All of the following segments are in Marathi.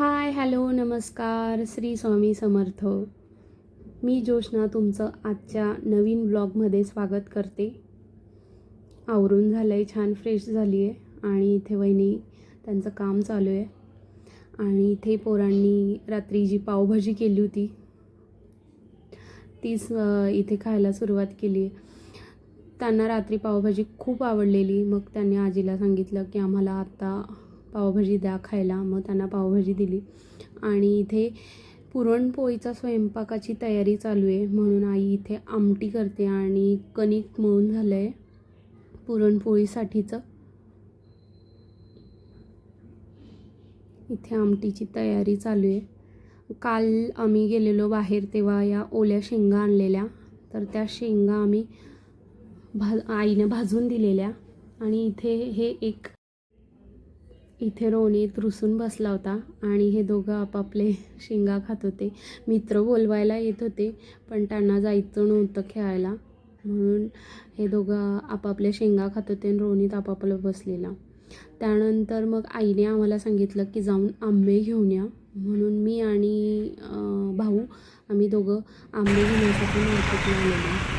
हाय हॅलो नमस्कार श्री स्वामी समर्थ. मी जोशना तुमचं आजच्या नवीन ब्लॉगमध्ये स्वागत करते. आवरून झालं आहे छान फ्रेश झाली आहे आणि इथे वहिनी त्यांचं काम चालू आहे आणि इथे पोरांनी रात्री जी पावभाजी केली होती तीच इथे खायला सुरुवात केली आहे त्यांना रात्री पावभाजी खूप आवडलेली. मग त्यांनी आजीला सांगितलं की आम्हाला आत्ता पावभाजी द्या खायला. मग त्यांना पावभाजी दिली. आणि इथे पुरणपोळीचा स्वयंपाकाची तयारी चालू आहे. म्हणून आई इथे आमटी करते आणि कणिक मळून झालं आहे पुरणपोळीसाठीचं. इथे आमटीची तयारी चालू आहे. काल आम्ही गेलेलो बाहेर तेव्हा या ओल्या शेंगा आणलेल्या. तर त्या शेंगा आम्ही भा आईने भाजून दिलेल्या. आणि इथे हे एक इथे रोनीत रुसून बसला होता आणि हे दोघं आपापले शेंगा खात होते. मित्र बोलवायला येत होते पण त्यांना जायचं नव्हतं खेळायला. म्हणून हे दोघं आपापल्या शेंगा खात होते आणि रोनीत आपापलं बसलेला. त्यानंतर मग आईने आम्हाला सांगितलं की जाऊन आंबे घेऊन या. म्हणून मी आणि भाऊ आम्ही दोघं आंबे घेण्यासाठी मार्केटला आलेलो.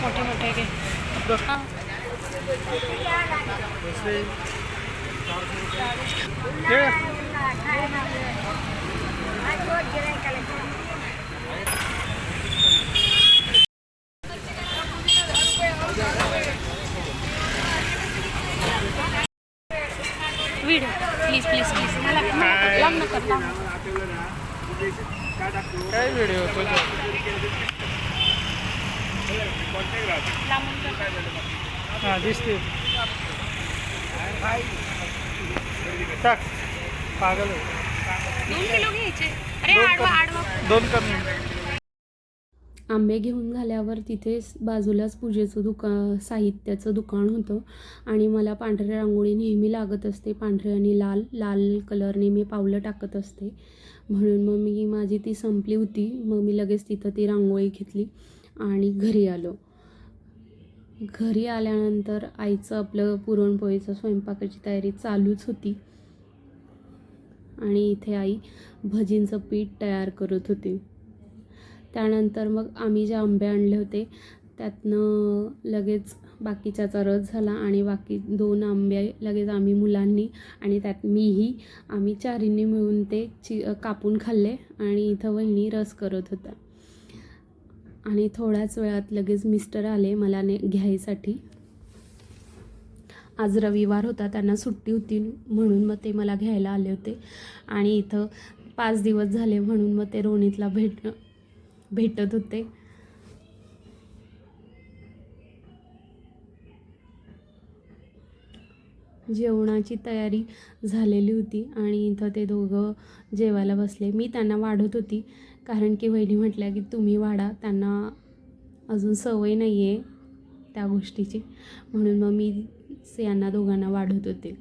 मोठे मोठे घे हां. व्हिडिओ प्लीज प्लीज प्लीज मला नका लांब काय व्हिडिओ. हां दिसते. टाक. पागल. दोन कमी. आडवा दोन कमी आंबे घेऊन झाल्यावर तिथेच बाजूलाच पूजेचं दुका साहित्याचं दुकान होतं. आणि मला पांढऱ्या रांगोळी नेहमी लागत असते. पांढरी आणि लाल लाल कलरने मी पावलं टाकत असते. म्हणून मग मी माझी ती संपली होती. मग मी लगेच तिथं ती रांगोळी घेतली आणि घरी आलो. घरी आल्यानंतर आईचं आपलं पुरणपोळीचं स्वयंपाकाची तयारी चालूच होती. आणि इथे आई भजींचं पीठ तयार करत होती. त्यानंतर मग आम्ही जे आंबे आणले होते त्यातनं लगेच बाकीच्याचा रस झाला आणि बाकी दोन आंबे लगेच आम्ही मुलांनी आणि त्यात मीही आम्ही चारींनी मिळून ते चि कापून खाल्ले आणि इथं वहिनी रस करत होत्या. आणि थोड्याच वेळात लगेच मिस्टर आले मला ने घ्यायसाठी. आज रविवार होता त्यांना सुट्टी होती म्हणून मग ते मला घ्यायला आले होते. आणि इथं पाच दिवस झाले म्हणून मग ते रोणीतला भेट भेटत होते. जेवणाची तयारी झालेली होती आणि इथं ते दोघं जेवायला बसले. मी त्यांना वाढत होती कारण की वहिनी म्हटल्या की तुम्ही वाढा त्यांना अजून सवय नाही आहे त्या गोष्टीची. म्हणून मग मी यांना दोघांना वाढत होते.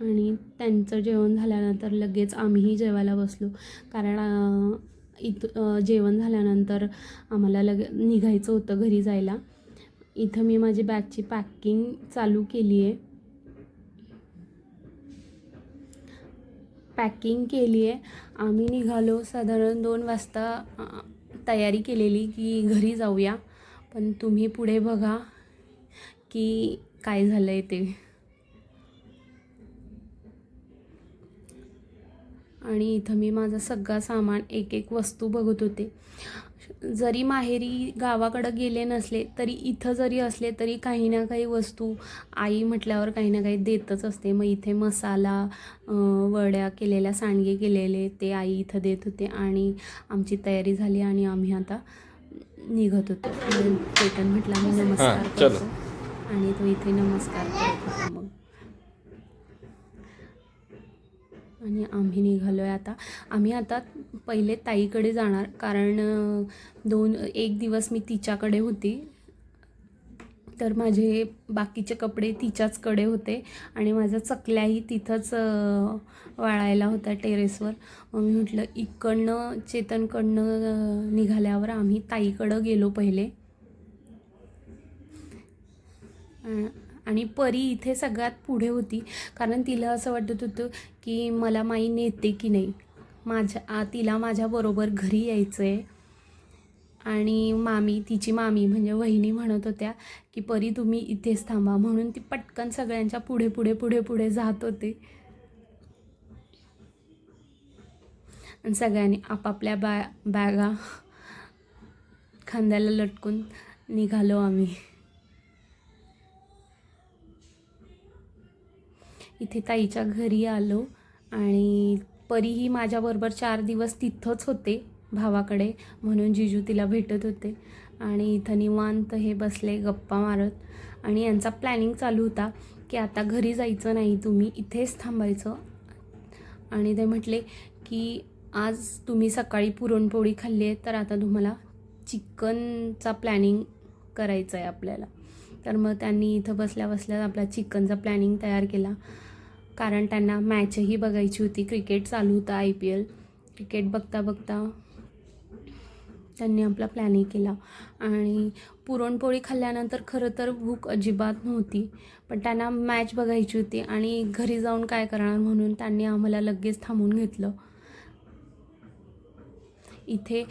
आणि त्यांचं जेवण झाल्यानंतर लगेच आम्हीही जेवायला बसलो. कारण इथ जेवण झाल्यानंतर आम्हाला लगे निघायचं होतं घरी जायला. इथं मी माझी बॅगची पॅकिंग चालू केली आहे. पॅकिंग केली आहे. आम्ही निघालो साधारण दोन वाजता तयारी केलेली की घरी जाऊया. पण तुम्ही पुढे बघा की काय झालं आहे ते. आणि इथं मी माझं सगळं सामान एक एक वस्तू बघत होते. जरी माहेरी गावाकडं गेले नसले तरी इथं जरी असले तरी काही ना काही वस्तू आई म्हटल्यावर काही ना काही देतच असते. मग इथे मसाला वड्या केलेल्या सांडगे केलेले ते आई इथं देत होते आणि आमची तयारी झाली आणि आम्ही आता निघत होतो. चेतन म्हटला मी नमस्कार. करतो आणि तो इथे नमस्कार करत होता मग आणि आम्ही निघालो आहे आता. आम्ही आता पहिले ताईकडे जाणार कारण दोन एक दिवस मी तिच्याकडे होती. तर माझे बाकीचे कपडे तिच्याचकडे होते आणि माझ्या चकल्याही तिथंच वाळायला होत्या टेरेसवर. मग मी म्हटलं इकडनं चेतनकडनं निघाल्यावर आम्ही ताईकडं गेलो पहिले. आणि परी इथे सगळ्यात पुढे होती. कारण तिला असं वाटत होतं की मला माई नेते की नाही. माझ्या तिला माझ्याबरोबर घरी यायचं आहे आणि मामी तिची मामी म्हणजे वहिनी म्हणत होत्या की परी तुम्ही इथेच थांबा. म्हणून ती पटकन सगळ्यांच्या पुढे पुढे पुढे पुढे जात होते. आणि सगळ्यांनी आपापल्या बॅ बॅगा खांद्याला लटकून निघालो आम्ही. इथे ताईच्या घरी आलो आणि परीही माझ्याबरोबर चार दिवस तिथंच होते भावाकडे म्हणून जिजू तिला भेटत होते. आणि इथं निवांत हे बसले गप्पा मारत. आणि यांचा प्लॅनिंग चालू होता की आता घरी जायचं नाही तुम्ही इथेच थांबायचं. आणि ते म्हटले की आज तुम्ही सकाळी पुरणपोळी खाल्ली आहे तर आता तुम्हाला चिकनचा प्लॅनिंग करायचं आहे आपल्याला. तर मग त्यांनी इथं बसल्या बसल्या आपला चिकनचा प्लॅनिंग तयार केला. कारण त्यांना मॅचही बघायची होती. क्रिकेट चालू होतं आय पी एल. क्रिकेट बघता बघता त्यांनी आपला प्लॅनिंग केला. आणि पुरणपोळी खाल्ल्यानंतर खरं तर भूक अजिबात नव्हती. पण त्यांना मॅच बघायची होती आणि घरी जाऊन काय करणार म्हणून त्यांनी आम्हाला लगेच थांबून घेतलं. इथे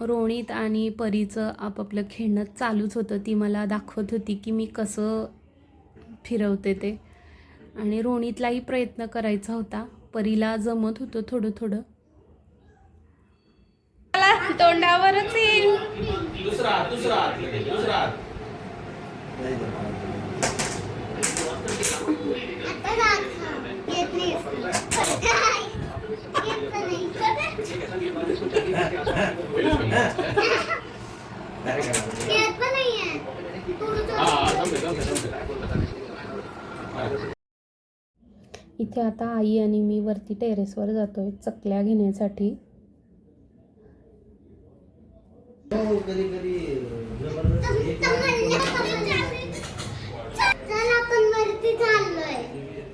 रोणीत आणि परीचं आपापलं खेळणं चालूच होतं. ती मला दाखवत होती की मी कसं फिरवते ते. आणि रोणीतलाही प्रयत्न करायचा होता. परीला जमत होतं थोडं थोडं. तोंडावरच येईल. इथे आता आई आणि मी वरती टेरेसवर जातोय चकल्या घेण्यासाठी.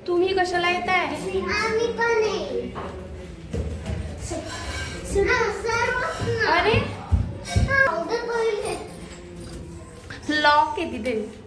तुम्ही कशाला येत आहे आम्ही पण आहे सर्व अरे. लॉक आहे तिथे.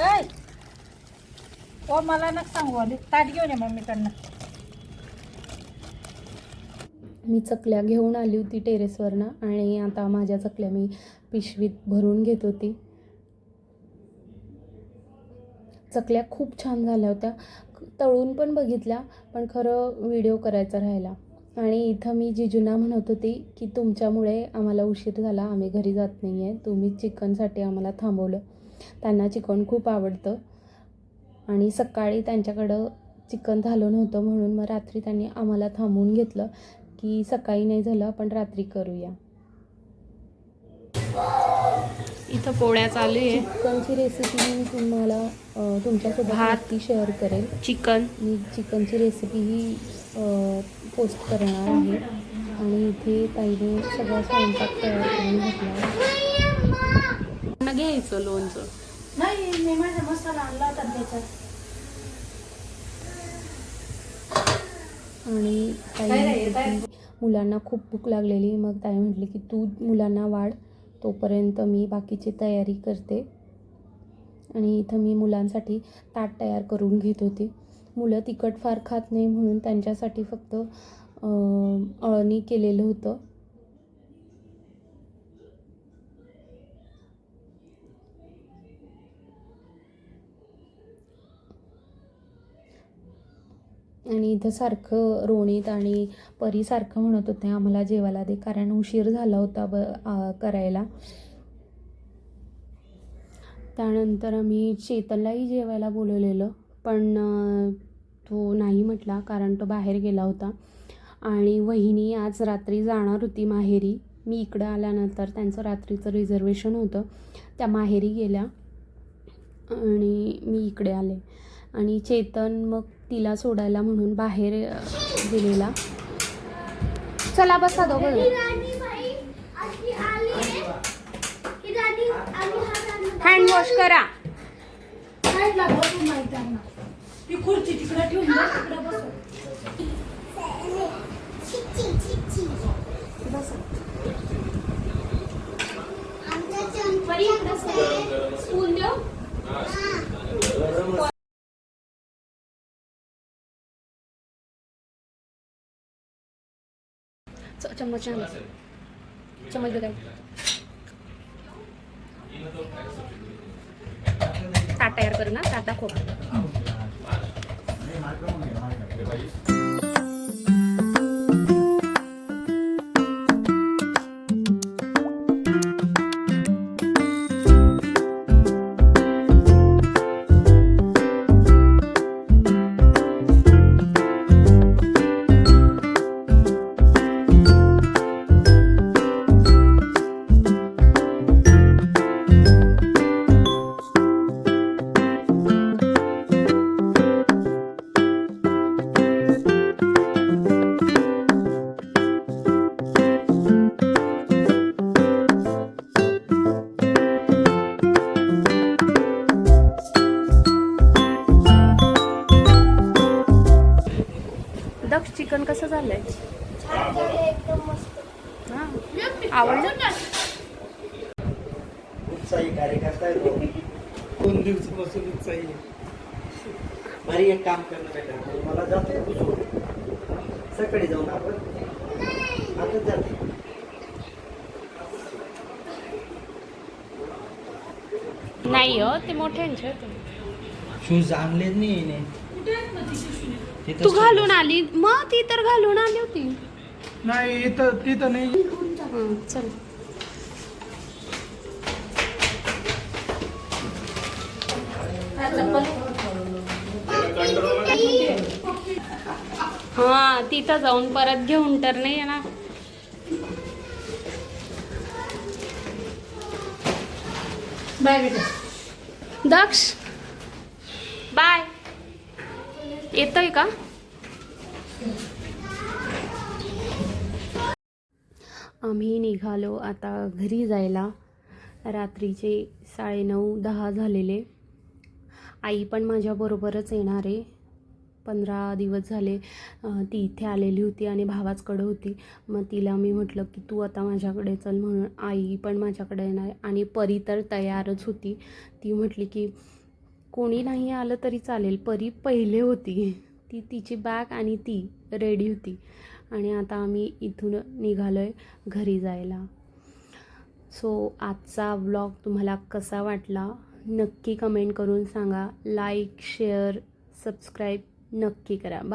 काय ओ मला नका सांगू आली ताट घेऊन ये मम्मीकडनं. मी चकल्या घेऊन आली होती टेरेसवरनं आणि आता माझ्या चकल्या मी पिशवीत भरून घेत होती. चकल्या खूप छान झाल्या होत्या. तळून पण बघितल्या पण खरं व्हिडिओ करायचा राहिला. आणि इथं मी जिजूंना म्हणत होती की तुमच्यामुळे आम्हाला उशीर झाला आम्ही घरी जात नाही आहे तुम्ही चिकनसाठी आम्हाला थांबवलं. त्यांना चिकन खूप आवडतं. आणि सकाळी त्यांच्याकडं चिकन झालं नव्हतं म्हणून मग रात्री त्यांनी आम्हाला थांबवून घेतलं की सकाळी नाही झालं आपण रात्री करूया. इथं पोळ्या चालू आहे. चिकनची रेसिपी मी तुम्हाला तुमच्यासोबत. नक्की शेअर करेल. चिकन. मी चिकनची रेसिपी ही पोस्ट करणार आहे. आणि इथे ताईने सगळा स्वयंपाक तयार करून घेतला आहे घ्यायचं लोणचं. नाही मी माझा मसाला आणला होता त्याच्यात. आणि ताई मुलांना खूप भूक लागलेली मग ताई म्हटली की तू मुलांना वाढ. तोपर्यंत मी बाकीची तयारी करते. आणि इथं मी मुलांसाठी ताट तयार करून घेत होते. मुलं तिखट फार खात नाही म्हणून त्यांच्यासाठी फक्त अळणी केलेलं होतं. आणि इथं सारखं रोणीत आणि परीसारखं म्हणत होते आम्हाला जेवायला दे कारण उशीर झाला होता ब करायला. त्यानंतर आम्ही चेतनलाही जेवायला बोलवलेलं पण तो नाही म्हटला कारण तो बाहेर गेला होता. आणि वहिनी आज रात्री जाणार होती माहेरी. मी इकडं आल्यानंतर त्यांचं रात्रीचं रिझर्वेशन होतं. त्या माहेरी गेल्या आणि मी इकडे आले. आणि चेतन मग तिला सोडायला म्हणून बाहेर अ, गेलेला. चला बसा दोघं. हँड वॉश करा. खुर्ची तिकडे ठेवून चम्मच आण. चम्मच बघा. ताट तयार करू ना? ताटा खोक दक्ष चिकन कसं झालंय एकदम मस्त हां आवडलं उत्साही कार्यकर्ता आहे तो. दोन दिवसापासून उत्साही आहे. भारी एक काम करणं बेटर मला जाते सकाळी जाऊन आपण आताच जाते नाही हो ते मोठ्यांचे होते. शूज आणलेच नाही हिने. तू घालून आली. मग ती तर घालून आली होती. नाही इथं तिथं नाही. हं, चल. हा तिथं जाऊन परत घेऊन तर नाही येणार. बाय बेटा. दक्ष. बाय. येतोय का? आम्ही निघालो आता घरी जायला. रात्रीचे साडेनऊ दहा झालेले. आई पण माझ्याबरोबरच येणार आहे. पंधरा दिवस झाले ती इथे आलेली होती आणि भावाचकडं होती. मग तिला मी म्हटलं की तू आता माझ्याकडे चल म्हणून आई पण माझ्याकडे येणार आणि परी तर तयारच होती. ती म्हटली की कोणी नाही आलं तरी चालेल परी पहिले होती. ती तिची बॅग आणि ती रेडी होती. आणि आता आम्ही इथून निघालो आहे घरी जायला. सो आजचा व्लॉग तुम्हाला कसा वाटला? नक्की कमेंट करून सांगा. लाईक शेअर सबस्क्राईब नक्की करा. बा